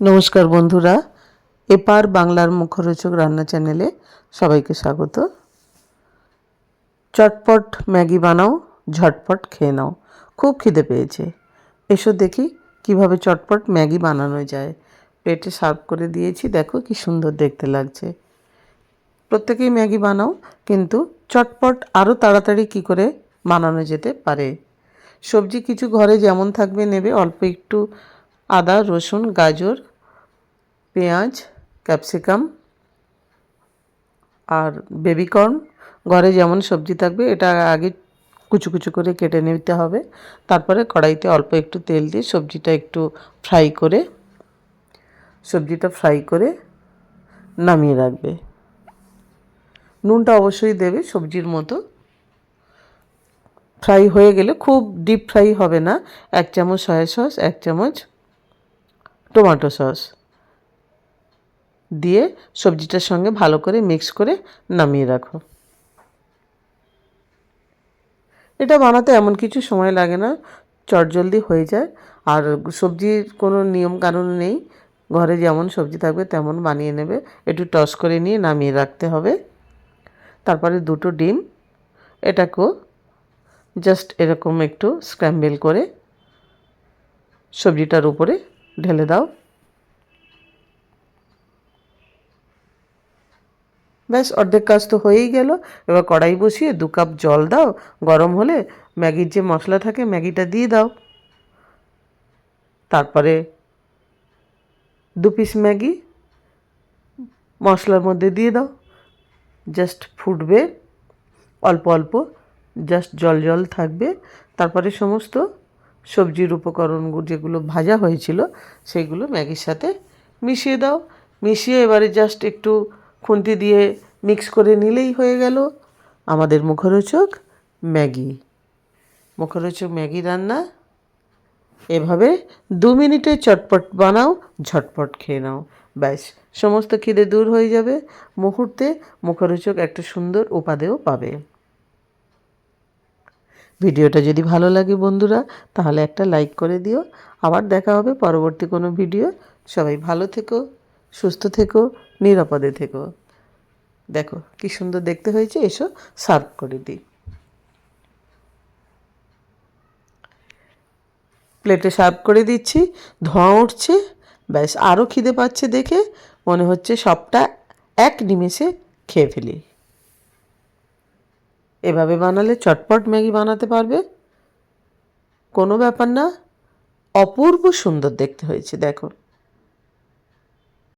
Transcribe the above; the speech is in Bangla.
নমস্কার বন্ধুরা, এপার বাংলার মুখরোচক রান্না চ্যানেলে সবাইকে স্বাগত। চটপট ম্যাগি বানাও, ঝটপট খেয়ে নাও, খুব খিদে পেয়েছে। এসো দেখি কীভাবে চটপট ম্যাগি বানানো যায়। প্লেটে সার্ভ করে দিয়েছি, দেখো কি সুন্দর দেখতে লাগছে। প্রত্যেকেই ম্যাগি বানাও, কিন্তু চটপট আরও তাড়াতাড়ি কি করে বানানো যেতে পারে? সবজি কিছু ঘরে যেমন থাকবে, নেবে, অল্প একটু আদা, রসুন, গাজর, পেঁয়াজ, ক্যাপসিকাম আর বেবিকর্ন। ঘরে যেমন সবজি থাকবে, এটা আগে কুচু কুচু করে কেটে নিতে হবে। তারপরে কড়াইতে অল্প একটু তেল দিয়ে সবজিটা একটু ফ্রাই করে, সবজিটা ফ্রাই করে নামিয়ে রাখবে। নুনটা অবশ্যই দেবে সবজির মতো। ফ্রাই হয়ে গেলে খুব ডিপ ফ্রাই হবে না। এক চামচ সয়া সস, এক চামচ টমেটো সস দিয়ে সবজিটার সঙ্গে ভালো করে মিক্স করে নামিয়ে রাখো। এটা বানাতে এমন কিছু সময় লাগে না, চটজলদি হয়ে যায়। আর সবজির কোনো নিয়ম কানুন নেই, ঘরে যেমন সবজি থাকবে তেমন বানিয়ে নেবে। একটু টস করে নিয়ে নামিয়ে রাখতে হবে। তারপরে দুটো ডিম, এটাকেও জাস্ট এরকম একটু স্ক্র্যাম্বেল করে সবজিটার উপরে ঢেলে দাও। ব্যাস, অর্ধেক কাজ তো হয়েই গেল। এবার কড়াই বসিয়ে দু কাপ জল দাও। গরম হলে ম্যাগির যে মশলা থাকে, ম্যাগিটা দিয়ে দাও। তারপরে দু পিস ম্যাগি মশলার মধ্যে দিয়ে দাও। জাস্ট ফুটবে, অল্প অল্প, জাস্ট জল জল থাকবে। তারপরে সমস্ত সবজির উপকরণ যেগুলো ভাজা হয়েছিল সেগুলো ম্যাগির সাথে মিশিয়ে দাও। মিশিয়ে এবারে জাস্ট একটু খুন্তি দিয়ে মিক্স করে নিলেই হয়ে গেল আমাদের মুখরোচক ম্যাগি। মুখরোচক ম্যাগি রান্না। এভাবে দু মিনিটে চটপট বানাও, ঝটপট খেয়ে নাও। ব্যাস, সমস্ত খিদে দূর হয়ে যাবে। মুহূর্তে মুখরোচক একটা সুন্দর উপাদেয় পাবে। ভিডিওটা যদি ভালো লাগে বন্ধুরা, তাহলে একটা লাইক করে দিও। আবার দেখা হবে পরবর্তী কোনো ভিডিও। সবাই ভালো থেকো, সুস্থ থেকো, নিরাপদে থেকো। দেখো, কি সুন্দর দেখতে হয়েছে, এসো সার্ভ করে দিই। প্লেটে সার্ভ করে দিচ্ছি, ধোঁয়া উঠছে, ব্যাস আরও খিদে পাচ্ছে দেখে। মনে হচ্ছে সবটা এক নিমেষে খেয়ে ফেলি। এভাবে বানালে চটপট ম্যাগি বানাতে পারবে। কোনো ব্যাপার না। অপূর্ব সুন্দর দেখতে হয়েছে দেখো।